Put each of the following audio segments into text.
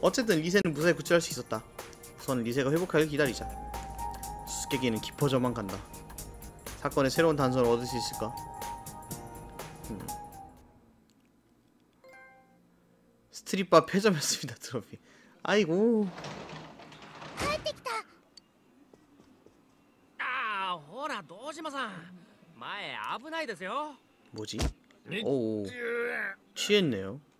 어쨌든 리세는 무사히 구출할 수 있었다 우선 리세가 회복하길 기다리자 수수께끼는 깊어져만 간다 사건의 새로운 단서를 얻을 수 있을까? 음. 스트립바 폐점했습니다 트로피 아이고 아, 호라 도시마さん. 마에 아브나이 되세요 뭐지? 네. 오. 취했네요.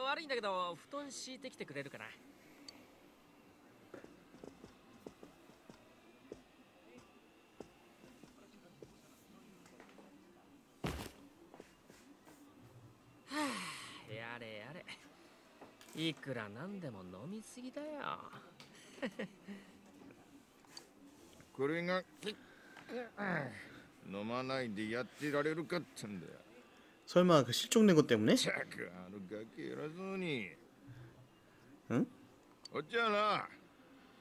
悪いんだけど布団敷いてきてくれるかな？はあやれやれ。いくらなんでも飲みすぎだよ。これが飲まないでやってられるかってんだよ。 설마 그 실종된 것 때문에? ちゃくあのガキ偉そうにんおっちゃな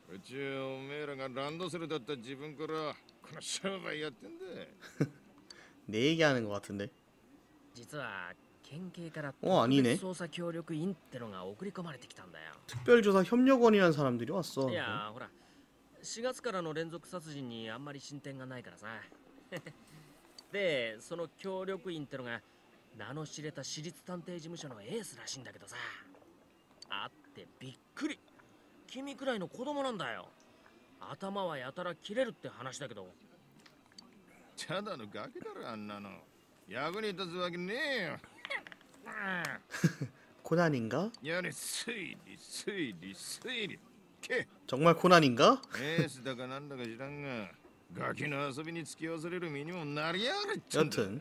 うちおめえらがランドセルだった自分からこの商売やってんだ 내 얘기하는 것 같은데. 実は県警からお아니네 捜査協力員ってのが送り込まれてきたんだよ 특별조사 협력원이라는 사람들이 왔어. いやーほら4月からの連続殺人にあんまり進展がないからさでその協力員ってのが 名の知れた私立探偵事務所のエースらしいんだけどさあってびっくり君くらいの子供なんだよ頭はやたら切れるって話だけどただのガキだろあんなの役に立つわけねえよ 코난인가? やれ推理推理推理け 정말 코난인가? エースだかなんだか知らんがガキの遊びに付き合わされる身にもなりやがるっちゃんだ 여튼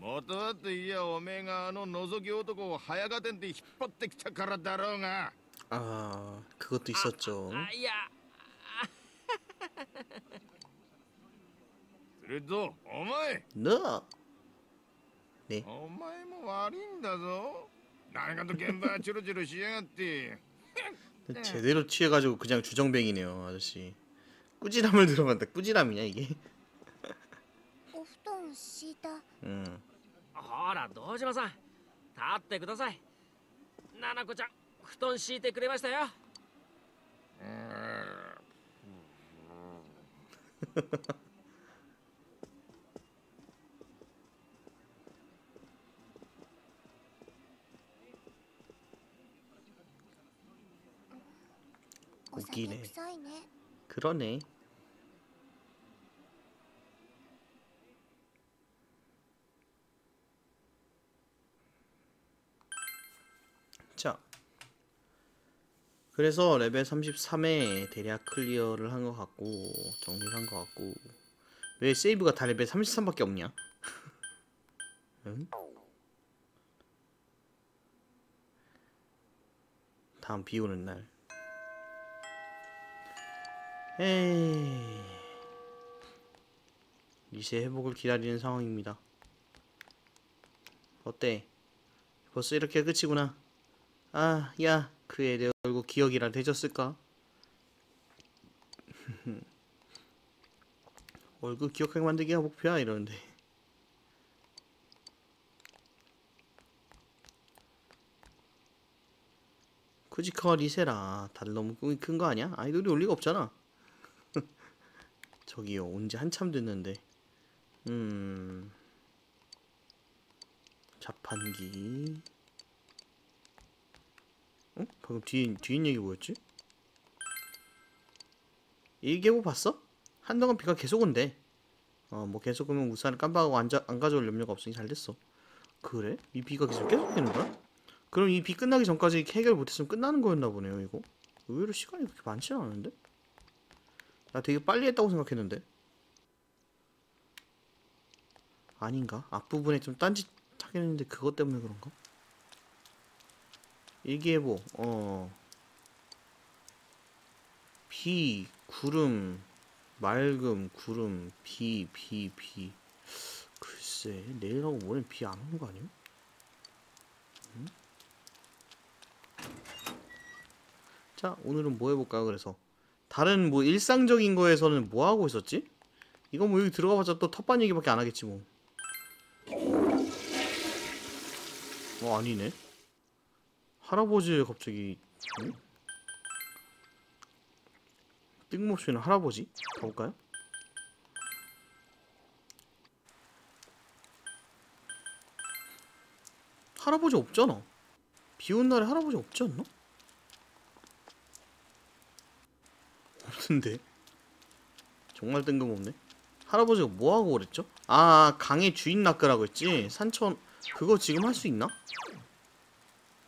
元はといやおめえがあの覗き男を早がてんで引っ張ってきたからだろうが 아, 그것도 있었죠. あいやそれとお前 너. 네. お前も悪いんだぞ何かと現場チョロチョロしやがって 제대로 취해가지고 그냥 주정뱅이네요, 아저씨. 꾸지람을 들어간다. 꾸지람이냐 이게? お布団敷いた 음. ほら堂島さん立ってください奈々子ちゃん布団敷いてくれましたよお酒 웃기네. 臭いね 그러네. 그래서 레벨 33에 대략 클리어를 한 것 같고 정리를 한 것 같고 왜 세이브가 다 레벨 33밖에 없냐? 응? 다음 비 오는 날 에이 리세 회복을 기다리는 상황입니다. 어때? 벌써 이렇게 끝이구나. 아, 야, 그애 내 얼굴 기억이라 되졌을까? 얼굴 기억하게 만들기가 목표야 이러는데. 쿠지카와 리세라 다들 너무 꿈이 큰 거 아니야? 아이돌이 올 리가 없잖아. 저기요 온 지 한참 됐는데 음 자판기 어? 방금 뒤인 뒤인 얘기 뭐였지? 일개보 봤어? 한동안 비가 계속 온대. 어, 뭐 계속 오면 우산을 깜빡하고 안, 자, 안 가져올 염려가 없으니 잘 됐어. 그래? 이 비가 계속 계속 되는 거야? 그럼 이 비 끝나기 전까지 해결 못했으면 끝나는 거였나 보네요, 이거. 의외로 시간이 그렇게 많지 않은데? 나 되게 빨리 했다고 생각했는데. 아닌가? 앞부분에 좀 딴짓 하긴 했는데 그것 때문에 그런가? 일기예보, 어. 비, 구름, 맑음, 구름, 비, 비, 비. 글쎄, 내일하고 모레는 비 안 오는 거 아니야? 음? 자, 오늘은 뭐 해볼까요, 그래서? 다른 뭐 일상적인 거에서는 뭐 하고 있었지? 이거 뭐 여기 들어가봤자 또 텃밭 얘기밖에 안 하겠지 뭐. 어, 아니네. 할아버지 갑자기 응? 뜬금없이 는 할아버지? 가볼까요? 할아버지 없잖아. 비온 날에 할아버지 없지 않나? 없는데. 정말 뜬금없네. 할아버지가 뭐 하고 그랬죠? 아, 강의 주인 낚으라고 했지. 산천 그거 지금 할 수 있나?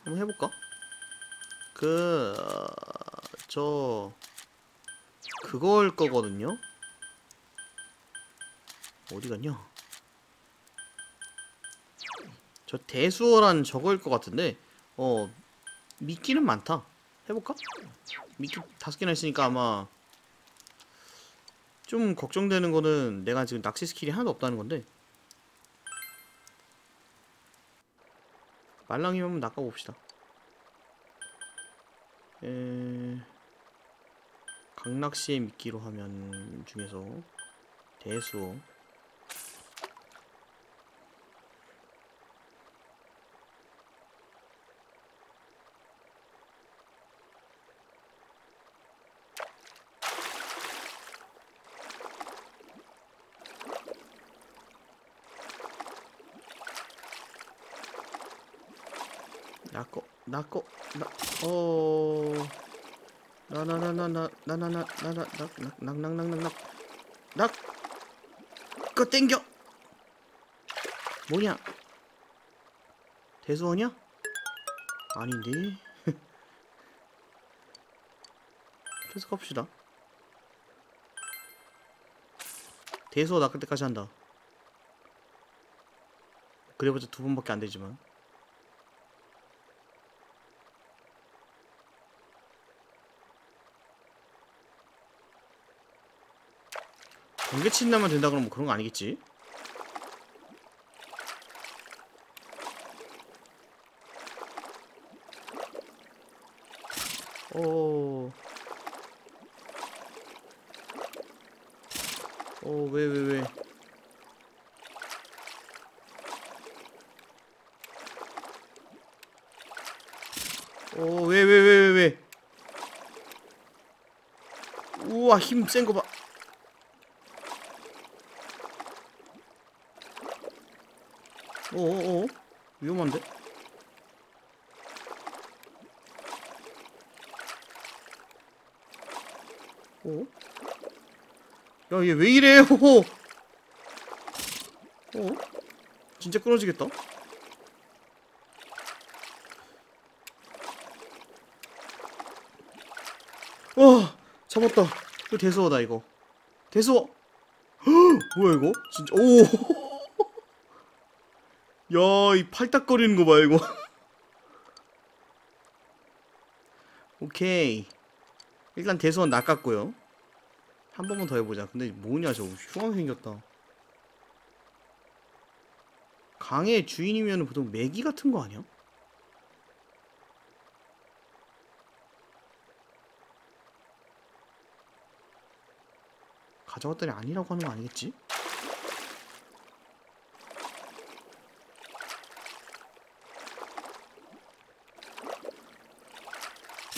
한번 해볼까? 그, 어, 저, 그거일 거거든요? 어디 갔냐? 저 대수어란 저거일 것 같은데, 어, 미끼는 많다. 해볼까? 미끼 다섯 개나 있으니까 아마, 좀 걱정되는 거는 내가 지금 낚시 스킬이 하나도 없다는 건데, 말랑이면 한번 낚아봅시다. 에... 강낚시의 미끼로 하면 중에서 대수어 나꺼 나꺼 나어 나나나나나나나나나나나나나나나 거 땡겨 뭐냐 대수원이야 아닌데 계속 갑시다 대수어 낚을 때까지 한다 그래봤자 두 번밖에 안 되지만 번개 친다면 된다 그러면 뭐 그런 거 아니겠지? 오. 오, 왜, 왜, 왜. 오, 왜, 왜, 왜, 왜, 왜. 우와, 힘 센 거 봐. 어어어 위험한데? 어? 야얘 왜 이래 어? 어? 진짜 끊어지겠다 와 잡았다 이거 대수어다 이거 대수어 헉, 뭐야 이거 진짜 오 야, 이 팔딱거리는 거 봐, 이거. 오케이. 일단 대수원 낚았고요. 한 번만 더 해보자. 근데 뭐냐, 저거. 흉하게 생겼다. 강의 주인이면 보통 메기 같은 거 아니야? 가져갔더니 아니라고 하는 거 아니겠지?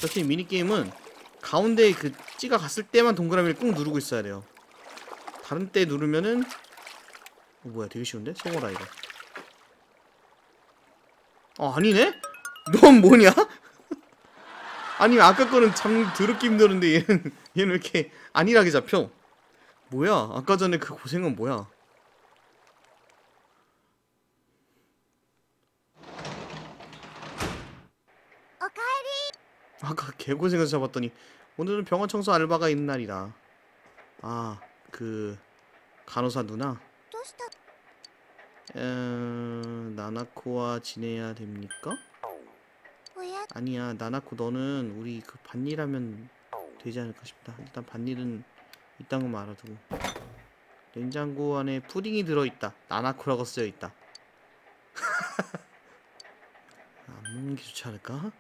저팀 미니게임은 가운데에 그 찌가 갔을 때만 동그라미를 꾹 누르고 있어야 돼요 다른 때 누르면은 어, 뭐야 되게 쉬운데? 성어라 이거 어 아니네? 넌 뭐냐? 아니 아까 거는 참 더럽게 힘들었는데 얘는 얘는 왜 이렇게 안일하게 잡혀? 뭐야? 아까 전에 그 고생은 뭐야? 아까 개고생해서 잡았더니 오늘은 병원 청소 알바가 있는 날이다. 아, 그 간호사 누나. 에, 나나코와 지내야 됩니까? 아니야, 나나코 너는 우리 그 반일하면 되지 않을까 싶다. 일단 반일은 이딴 건 말아두고. 냉장고 안에 푸딩이 들어있다. 나나코라고 쓰여있다. 안 먹는 게 좋지 않을까?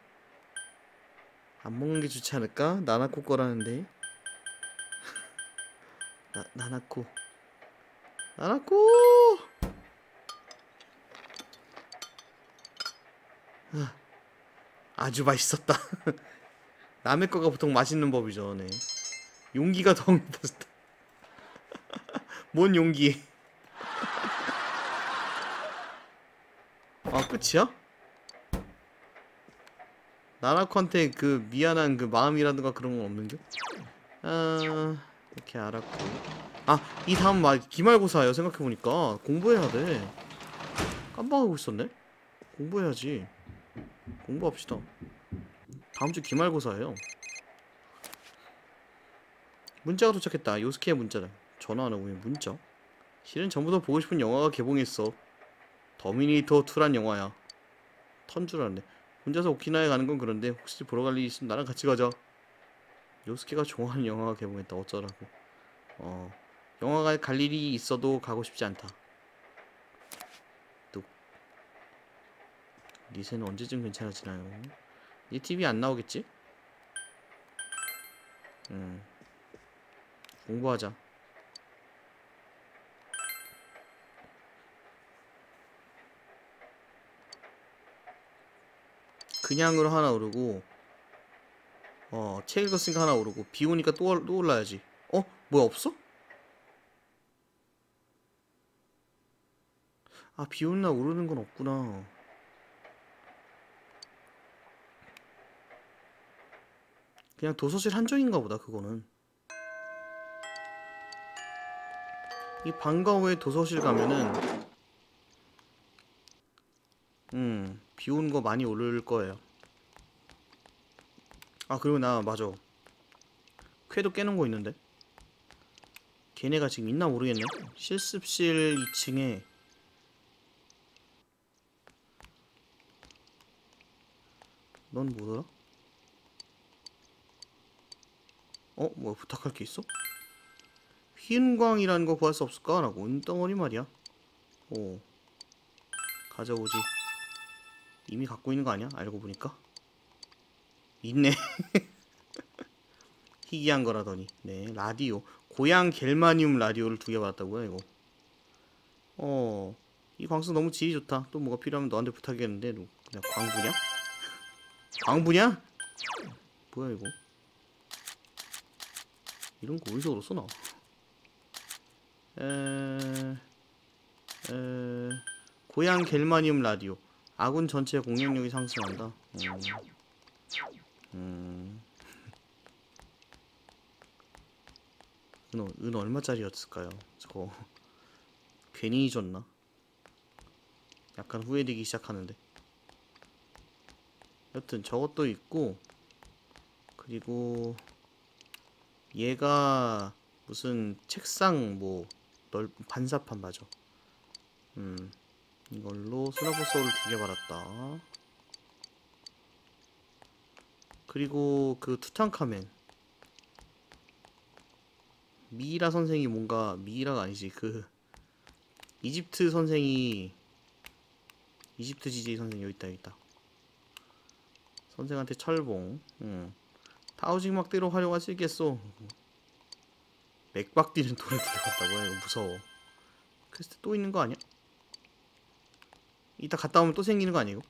안 먹는 게 좋지 않을까? 나나코 거라는데. 나, 나나코. 나나코! 아, 아주 맛있었다. 남의 거가 보통 맛있는 법이죠, 네. 용기가 더 맛있다. 뭔 용기? 아, 끝이야? 나라코한테 그 미안한 그 마음이라든가 그런 건 없는겨? 아, 이렇게 알았고. 아, 이 다음 말 기말고사예요. 생각해보니까 공부해야 돼. 깜빡하고 있었네. 공부해야지. 공부합시다. 다음 주 기말고사예요. 문자가 도착했다. 요스케의 문자다. 전화하는 우리 문자. 실은 전부터 보고 싶은 영화가 개봉했어. 더미네이터 2란 영화야. 턴 줄 알았네. 혼자서 오키나와에 가는 건 그런데 혹시 보러 갈일 있으면 나랑 같이 가자. 요스케가 좋아하는 영화가 개봉했다. 어쩌라고. 어. 영화관에 갈 일이 있어도 가고 싶지 않다. 뚝. 리세는 언제쯤 괜찮아지나요? 이 TV 안 나오겠지? 음. 공부하자. 그냥으로 하나 오르고 어, 책 읽었으니까 하나 오르고 비 오니까 또, 올- 또 올라야지. 어? 뭐야 없어? 아, 비 오는 날 오르는 건 없구나. 그냥 도서실 한정인가 보다, 그거는. 이 방과 후에 도서실 가면은 음, 비 오는 거 많이 오를 거예요. 아, 그리고 나 맞아. 쾌도 깨는 거 있는데. 걔네가 지금 있나 모르겠네. 실습실 2층에 넌 뭐더라? 어? 뭐 부탁할 게 있어? 휘은광이라는 거 구할 수 없을까? 라고 은덩어리 말이야 오 가져오지 이미 갖고 있는 거 아니야? 알고 보니까. 있네. 희귀한 거라더니. 네 라디오. 고양 겔마늄 라디오를 두 개 받았다고요 이거? 어 이 광수 너무 질이 좋다. 또 뭐가 필요하면 너한테 부탁했는데 너. 그냥 광부냐? 광부냐? 뭐야 이거? 이런 거 어디서 얻었어 나? 에... 에... 고양 겔마늄 라디오 아군 전체 공격력이 상승한다. 음. 음. 은, 은 얼마짜리였을까요? 저거 괜히 줬나? 약간 후회되기 시작하는데. 여튼 저것도 있고 그리고 얘가 무슨 책상 뭐 넓 반사판 맞아. 음 이걸로 소나보소를 두개 받았다. 그리고 그 투탕카멘 미이라 선생이 뭔가 미이라가 아니지 그 이집트 선생이 이집트 지지 선생 여기 있다 여기 있다. 선생한테 철봉. 응. 타우징 막대로 활용할 수 있겠소. 맥박 뛰는 돌을 들어갔다고요? 이거 무서워. 퀘스트 또 있는 거 아니야? 이따 갔다 오면 또 생기는 거 아니에요?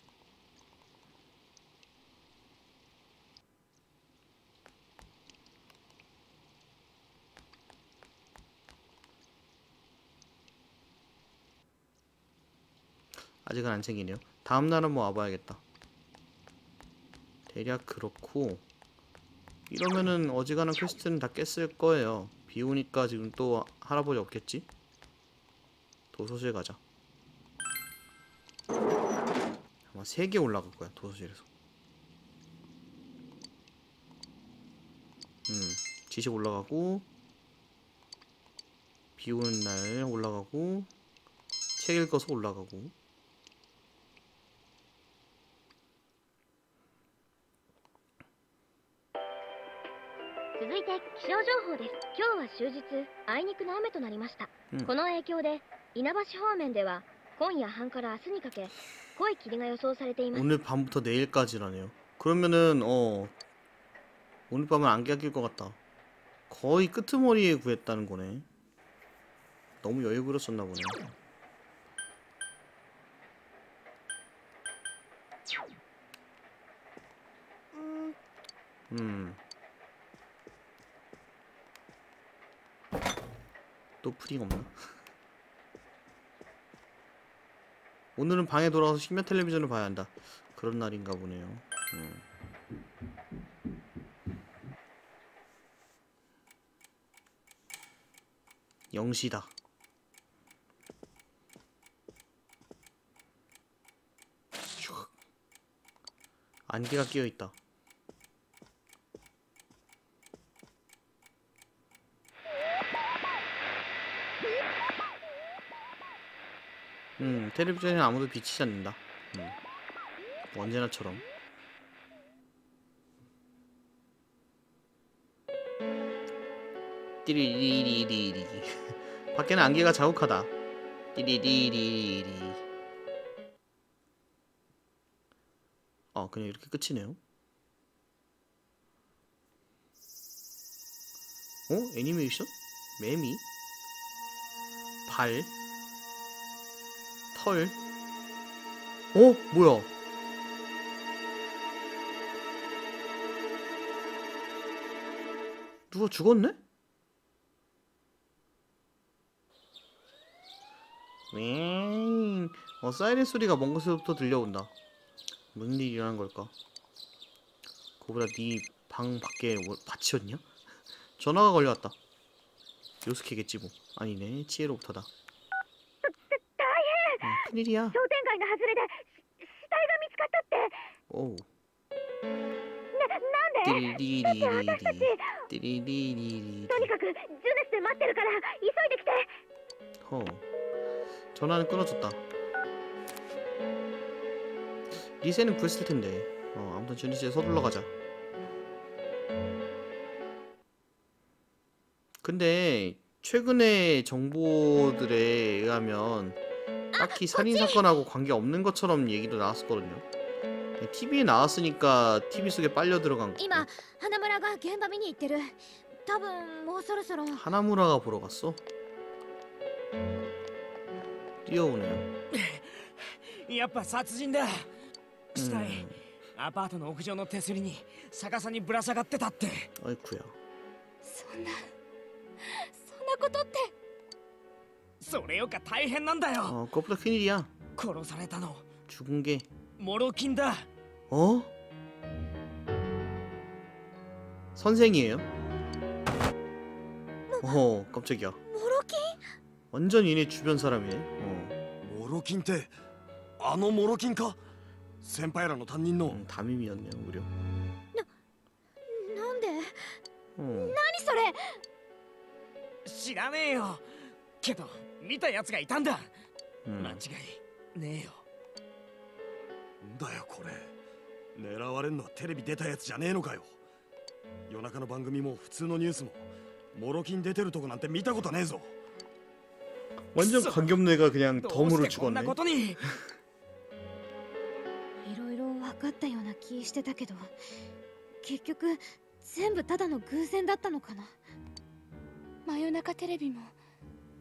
아직은 안 생기네요. 다음 날은 뭐 와봐야겠다. 대략 그렇고 이러면은 어지간한 퀘스트는 다 깼을 거예요. 비 오니까 지금 또 할아버지 없겠지? 도서실 가자. 아마 3개 올라갈 거야, 도서실에서. 음, 지식 올라가고, 비 오는 날 올라가고, 책 읽어서 올라가고. 続いて気象情報です今日は終日あいにくの雨となりました、うんこの影響で稲橋方面では 今夜半から明日にかけ濃い霧が予想されています 오늘 밤부터 내일까지라네요. 그러면은 어 오늘 밤은 안개 낄 것 같다. 거의 끄트머리에 구했다는 거네. 너무 여유 부렸었나 보네. 음 음. 또 프링 없나? 오늘은 방에 돌아가서 식면 텔레비전을 봐야 한다. 그런 날인가 보네요. 음. 영시다. 슉. 안개가 끼어 있다. 음, 텔레비전에 아무도 비치지 않는다. 음. 언제나처럼. 띠리리리리리. 밖에는 안개가 자욱하다. 띠리리리리. 아, 그냥 이렇게 끝이네요. 어? 애니메이션? 매미? 발? 털? 어? 뭐야? 누가 죽었네? 윙. 어, 사이렌 소리가 먼 곳에서부터 들려온다. 무슨 일이 일어난 걸까? 그보다 네 방 밖에 뭐- 밭이었냐? 전화가 걸려왔다. 요스케겠지 뭐. 아니네, 치에로부터다. 大変 어, 큰일이야. 商店街の外れでし死体が見つかったって 오우. ななんで 띠리리리리리. 私たち 띠리리리리. とにかくジュネスで待ってるから急いできて 허. 전화는 끊어졌다. 리세는 구했을 텐데. 어, 아무튼 주니스에 서둘러 가자. 근데 최근의 정보들에 의하면 딱히 살인 사건하고 관계 없는 것처럼 얘기도 나왔었거든요. TV에 나왔으니까 TV 속에 빨려 들어간 거. 今花村が現場見に行ってる多分もうそろそろ 하나무라가 보러 갔어. 뛰어오네요. やっぱ殺人だ死体、 음, アパートの屋上の手すりに逆さにぶら下がってたって 아이쿠야. そんな それよか大変なんだよ 어, 그것보다 큰일이야. 殺されたの 죽은 게 モロキンだ 어? 선생이에요? 어, 깜짝이야. モロキン 완전 얘네 주변 사람이네. 어, モロキンってあのモロキンか先輩らの担任の、 음, 담임이었네요, 무려. なんで 어, 何それ知らねえよけど 見たやつがいたんだ、 음. 間違いねえよだよこれ狙われんのはテレビ出たやつじゃねえのかよ夜中の番組も普通のニュースもモロキン出てるとこなんて見たことねえぞ 완전 관계없는 애가 그냥 どう 덤으로 してこんな 죽었네. ことにいろいろ分かったような気してたけど結局全部ただの偶然だったのかな真夜中テレビも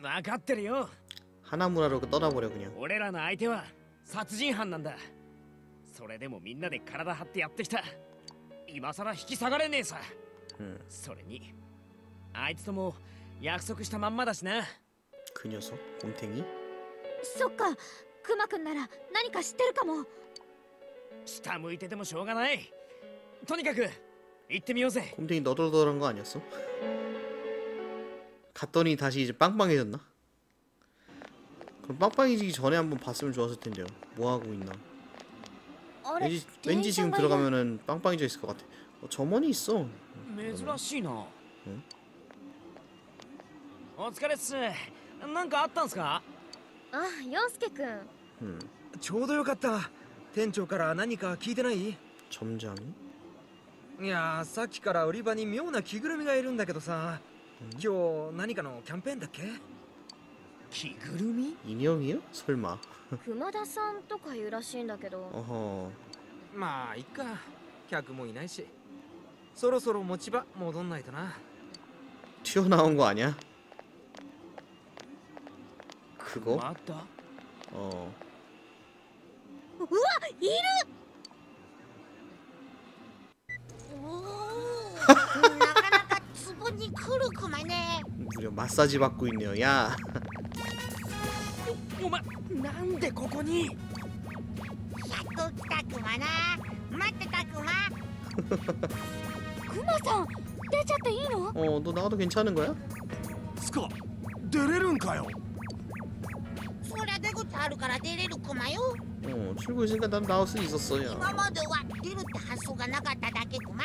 分かってるよ 하나무라로 떠나버려 그냥 俺らの相手は殺人犯なんだそれでもみんなで体張ってやってきた今さら引き下がれねえさ 음. それにあいつとも約束したまんまだしな 그 녀석 곰탱이 そっかクマくんなら何か知ってるかも下向いててもしょうがないとにかく行ってみようぜ 곰탱이 너덜너덜한 거 아니었어? 갔더니 다시 이제 빵빵해졌나? 그럼 빵빵해지기 전에 한번 봤으면 좋았을 텐데요. 뭐 하고 있나? あれ 왠지 왠지 지금 들어가면은 빵빵해져 있을 것 같아. 어, 점원이 있어. 珍しいなうんお疲れっすなんかあったんすかあ陽介くん 음, ちょうどよかった店長から何か聞いてないい 점장이? やーさっきから売り場に妙な着ぐるみがいるんだけどさ 今日何かのキャンペーンだっけ着ぐるみ 인형이요? 설마. 熊田さんとかいうらしいんだけど 어허. まあいっか客もいないしそろそろ持ち場戻んないとな 튀어나온 거 아니야? 그거? また 어. うわいるなかな かツボに来るクマね 무려 마사지 받고 있네요. 야. お前なんでここにやっと来たクマな待ってたクマクマさん出ちゃっていいの 어, 너 나가도 괜찮은 거야? つか出れるんかよそりゃ出口あるから出れるクマよ 어, 출구 있으니까 난 나올 수 있었어, 야. 今までは出るって発想がなかっただけクマ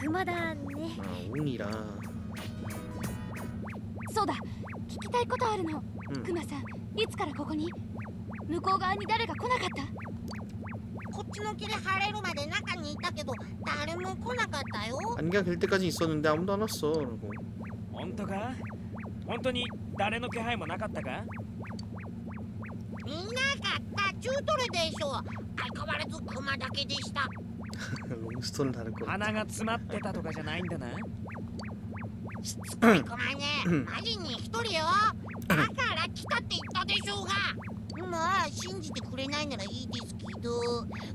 라. 熊田ね 아, 웅이라. そうだ聞きたいことあるの 음. クマさんいつからここに向こう側に誰か来なかったこっちの霧晴れるまで中にいたけど誰も来なかったよ 안개가 될 때까지 있었는데 아무도 안 왔어. 그러고. 本当か本当に誰の気配もなかったかみんなかったチュートルでしょ相変わらずクマだけでした 롱 스톤을 다를 거. 鼻が詰まってたとかじゃないんだなしつこいクマねマジに一人よだから来たって言ったでしょうがまあ信じてくれないならいいですけど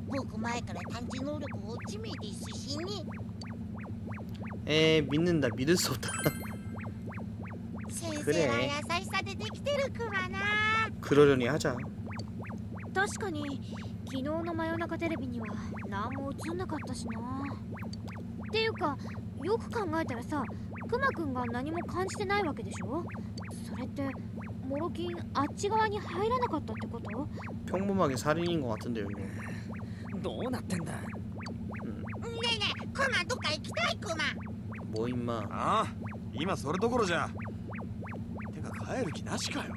僕前から探知能力落ち目ですしね 에 믿는다. 믿을 수 없다. 先くれ生は優しさでできてるクマな 그러려니 하자. 確かに 昨日の真夜中テレビには何も映んなかったしなっていうかよく考えたらさクマくんが何も感じてないわけでしょそれってモロキンあっち側に入らなかったってこと 평범하게 살인인 것 같은데요. 이거. どうなってんだねえねえクマどっか行きたいクマ 뭐 임마. ああ今それどころじゃてか帰る気なしかよ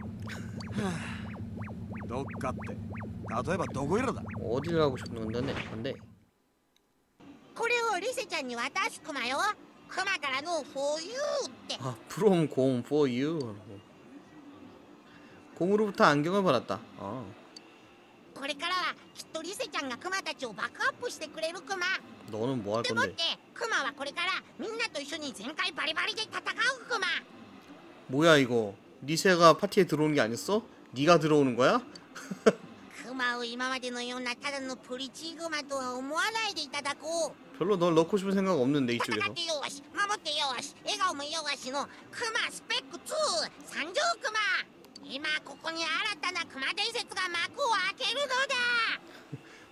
はあどっかって 例えばどこいらだ 어딜 가고 싶은 건데? 근데 これをリセちゃんに渡すクマよクマからの For you って 아, from 곰 for you. 곰으로부터 안경을 받았다. 아, これからはきっとリセちゃんがクマたちをバックアップしてくれるクマ 너는 뭐 할 でもっ 건데? てクマはこれからみんなと一緒に全開バリバリで戦うクマ 뭐야 이거? 리세가 파티에 들어오는 게 아니었어? 네가 들어오는 거야? クマを今までのようなただのプリチーグマとは思わないでいただこう 별로 널 넣고 싶은 생각 없는데 戦 이쪽에서 ってよし守ってよし笑顔もよしのクマスペック2三条クマ今ここに新たなクマ伝説が幕を開けるのだ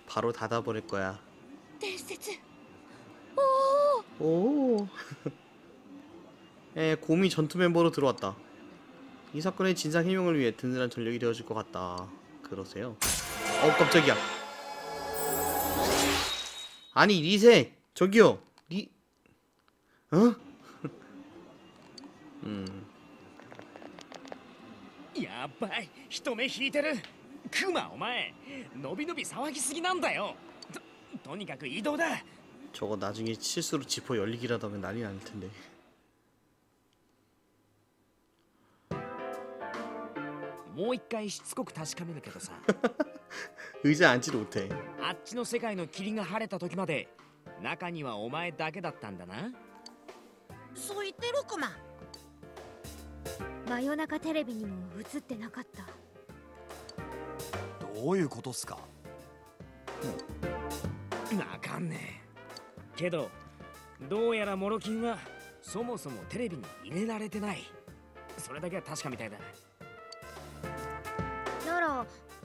바로 닫아버릴 거야 伝説 오. 에 곰이 전투 멤버로 들어왔다. 이 사건의 진상 해명을 위해 든든한 전력이 되어줄 것 같다. 그러세요. 어 깜짝이야. 아니 리세 저기요 리 어? 음 やばい人目引いてるクマお前のびのび騒ぎすぎなんだよととにかく移動だ 저거 나중에 실수로 지퍼 열리기라도 하면 난리 날 텐데. もう一回しつこく確かめるけどさ 의자 앉지도 못해. あっちの世界の霧が晴れた時まで中にはお前だけだったんだなそう言ってるクマ真夜中テレビにも映ってなかったどういうことっすかわかんねえけどどうやらモロキンはそもそもテレビに入れられてないそれだけは確かみたいだなら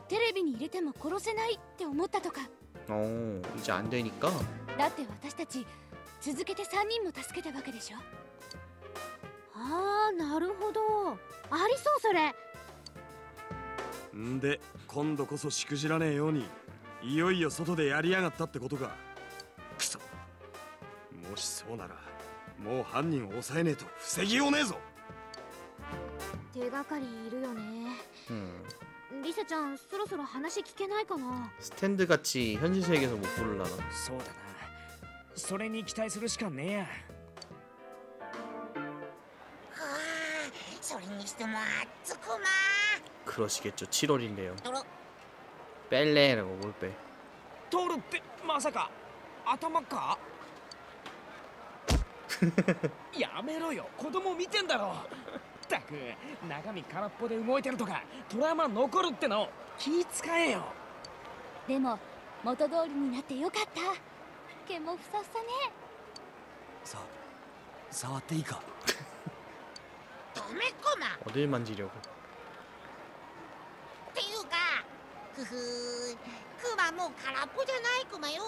もうテレビに入れても殺せないって思ったとか 어 이제 안 되니까 だって私たち続けて3人も助けたわけでしょああなるほどありそうそれんで今度こそしくじらねえようにいよいよ外でやりやがったってことかクソもしそうならもう犯人を抑えねえと防ぎようねえぞ手がかりいるよね 음, リサちゃんそろそろ話聞けないかな 스탠드 같이 현실 세계에서 못 부르려나 そうだなそれに期待するしかねえやはあそれにしても熱クマ 그러시겠죠 7월인데요 ドロ 뺄래라고 뭘 빼? 通るってまさか頭かやめろよ子供見てんだろ ったく中身空っぽで動いてるとかトラウマ残るっての気使えよでも元通りになってよかった毛もふさふさねさ触っていいかダメクマ 어딜 만지려고 っていうかふふクマもう空っぽじゃないクマよ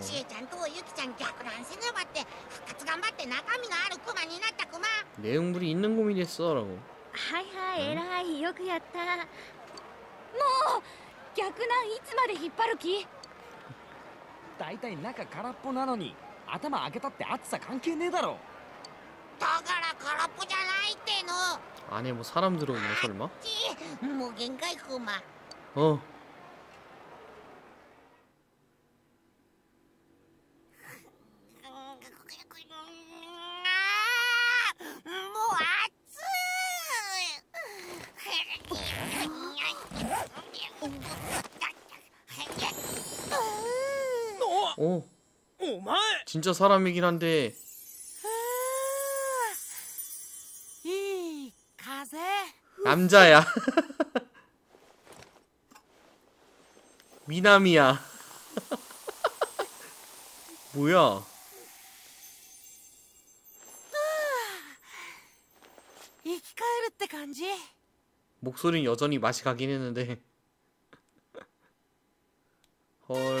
しえちゃんとゆきちゃん逆乱せねばって復活頑張って中身のあるクマになったクマ 내용물이 있는 곰이 됐어라고 はいはい偉いよくやったもう逆難いつまで引っ張る気大体中空っぽなのに頭開けたって暑さ関係ねえだろだから空っぽじゃないっての 안에 뭐 사람 들어있나 설마? ちもう限界クマ 어 あ 어? 오. 진짜 사람이긴 한데. 이 가세. 남자야. 미남이야. 뭐야? 목소리는 여전히 맛이 가긴 했는데. 헐.